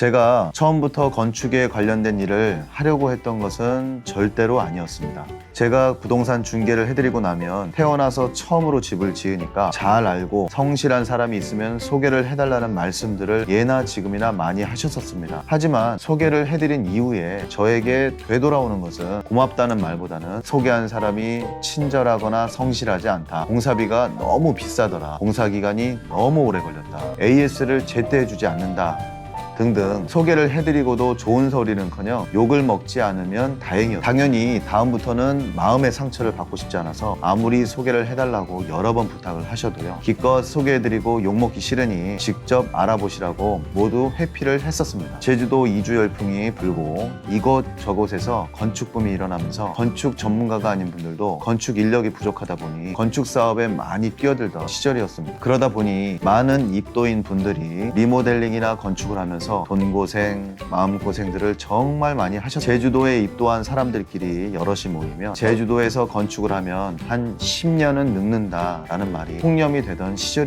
제가 처음부터 건축에 관련된 일을 하려고 했던 것은 절대로 아니었습니다. 제가 부동산 중개를 해드리고 나면 태어나서 처음으로 집을 지으니까 잘 알고 성실한 사람이 있으면 소개를 해달라는 말씀들을 예나 지금이나 많이 하셨었습니다. 하지만 소개를 해드린 이후에 저에게 되돌아오는 것은 고맙다는 말보다는 소개한 사람이 친절하거나 성실하지 않다. 공사비가 너무 비싸더라. 공사 기간이 너무 오래 걸렸다. AS를 제때 해주지 않는다. 등등 소개를 해드리고도 좋은 소리는커녕 욕을 먹지 않으면 다행이요. 당연히 다음부터는 마음의 상처를 받고 싶지 않아서 아무리 소개를 해달라고 여러 번 부탁을 하셔도요. 기껏 소개해드리고 욕 먹기 싫으니 직접 알아보시라고 모두 회피를 했었습니다. 제주도 이주 열풍이 불고 이곳 저곳에서 건축붐이 일어나면서 건축 전문가가 아닌 분들도 건축 인력이 부족하다 보니 건축 사업에 많이 뛰어들던 시절이었습니다. 그러다 보니 많은 입도인 분들이 리모델링이나 건축을 하면 서 돈 고생, 마음 고생들을 정말 많이 하셨어요. 제주도에 입도한 사람들끼리 여럿이 모이면 제주도에서 건축을 하면 한 10년은 늙는다라는 말이 통념이 되던 시절.